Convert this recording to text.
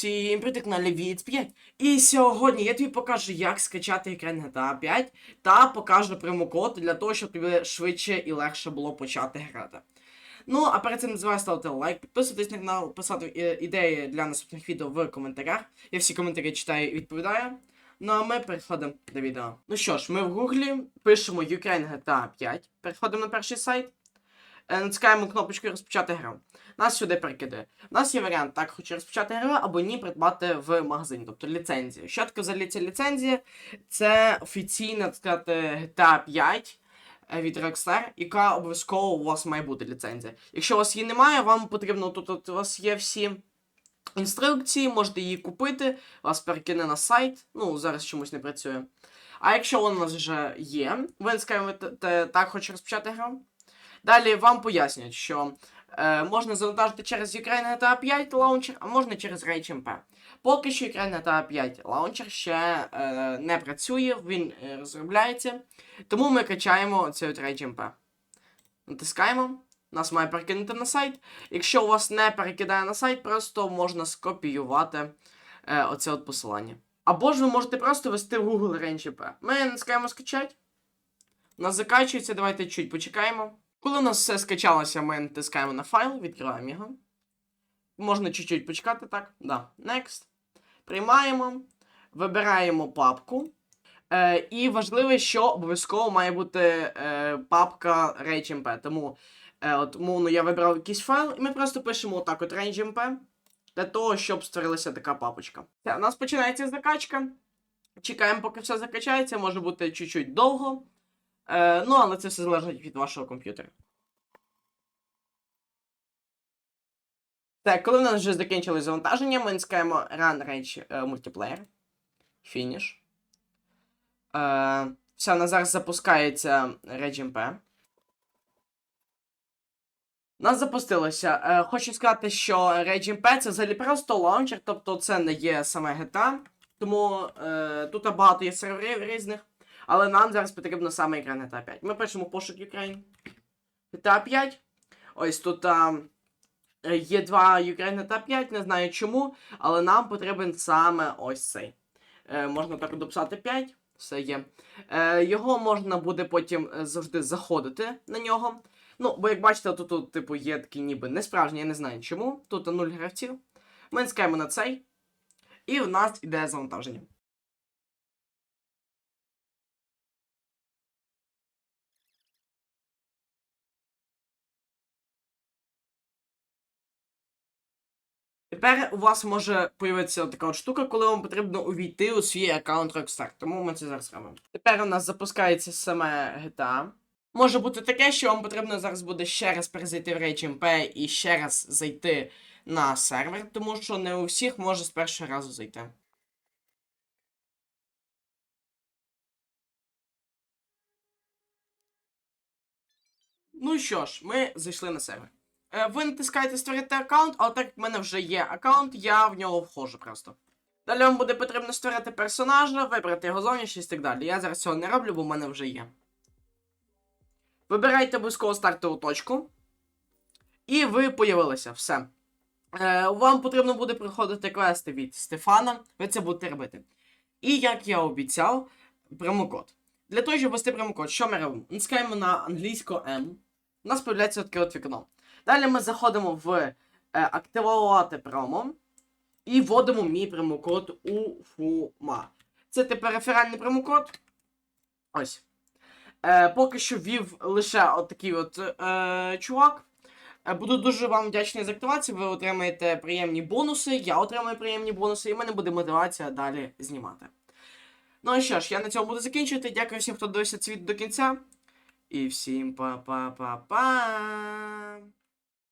Всім привіт на Левіт 5. І сьогодні я тобі покажу, як скачати екран GTA 5 та покажу промокод для того, щоб тобі швидше і легше було почати грати. Ну, а перед цим не забувай ставити лайк, підписуйтесь на канал, писати е, ідеї для наступних відео в коментарях. Я всі коментарі читаю і відповідаю. Ну а ми переходимо до відео. Ну що ж, ми в гуглі пишемо Ukraine GTA 5, переходимо на перший сайт, натискаємо кнопочку розпочати гру. Нас сюди перекидає. У нас є варіант, так, хочу розпочати гру, або ні, придбати в магазині, тобто ліцензію. Що таке взагалі ця ліцензія? Це офіційна, так сказати, GTA 5 е, від Rockstar, яка обов'язково у вас має бути ліцензія. Якщо у вас її немає, вам потрібно тут у вас є всі інструкції, можете її купити, вас перекине на сайт. Ну, зараз чомусь не працює. А якщо вона вже є, ви скажете, так, хочу розпочати гру. Далі вам пояснюють, що е, можна завантажити через Ukraine GTA 5 лаунчер, а можна через RageMP. Поки що Ukraine GTA 5 лаунчер ще е, не працює, він е, розробляється. Тому ми качаємо цей от RageMP. Натискаємо. Нас має перекинути на сайт. Якщо у вас не перекидає на сайт, просто можна скопіювати е, оце от посилання. Або ж ви можете просто ввести в Google RageMP. Ми натискаємо скачати. У нас закачується, давайте чуть почекаємо. Коли у нас все скачалося, ми натискаємо на файл, відкриваємо його. Можна чуть-чуть почекати, так? Да. Next. Приймаємо, вибираємо папку. Е, і важливо, що обов'язково має бути е, папка RageMP. Тому, е, от, мовно, я вибрав якийсь файл, і ми просто пишемо отак от RageMP для того, щоб створилася така папочка. Все, у нас починається закачка. Чекаємо, поки все закачається, може бути чуть-чуть довго. Е, ну, але це все залежить від вашого комп'ютера. Так, коли в нас вже закінчилось завантаження, ми натискаємо Run Rage е, Multiplayer. Finish. Е, все, нас зараз запускається RageMP. У нас запустилося. Е, хочу сказати, що RageMP це взагалі просто лаунчер, тобто це не є саме GTA. Тому е, тут багато є серверів різних. Але нам зараз потрібно саме екран GTA 5. Ми пишемо пошук Ukraine. GTA 5. Ось тут а, є два Ukraine GTA 5, не знаю чому, але нам потрібен саме ось цей. Е, можна так дописати 5, все є. Е, його можна буде потім е, завжди заходити на нього. Ну, бо як бачите, тут, тут типу, є такий ніби несправжній, я не знаю чому. Тут 0 гравців. Ми натискаємо на цей. І в нас іде завантаження. Тепер у вас може появитися така от штука, коли вам потрібно увійти у свій аккаунт Rockstar. Тому ми це зараз робимо. Тепер у нас запускається саме GTA. Може бути таке, що вам потрібно зараз буде ще раз перезайти в RageMP і ще раз зайти на сервер, тому що не у всіх може з першого разу зайти. Ну що ж, ми зайшли на сервер. Е, Ви натискаєте створити аккаунт, але так як в мене вже є аккаунт, я в нього входжу просто. Далі вам буде потрібно створити персонажа, вибрати його зовнішність і так далі. Я зараз цього не роблю, бо в мене вже є. Вибирайте обов'язково стартову точку. І ви появилися. Все. Е, вам потрібно буде проходити квести від Стефана. Ви це будете робити. І як я обіцяв, промокод. Для того, щоб ввести промокод, що ми робимо? Натискаємо на англійську M. У нас з'являється таке от вікно. Далі ми заходимо в е, активувати промо і вводимо мій промокод UFUMA. Це тепер реферальний промокод. Ось. Е, поки що ввів лише от от е, чувак. Е, Буду дуже вам вдячний за активацію. Ви отримаєте приємні бонуси, я отримаю приємні бонуси, і в мене буде мотивація далі знімати. Ну і що ж, я на цьому буду закінчувати. Дякую всім, хто дивився відео до кінця. І всім па-па-па-па.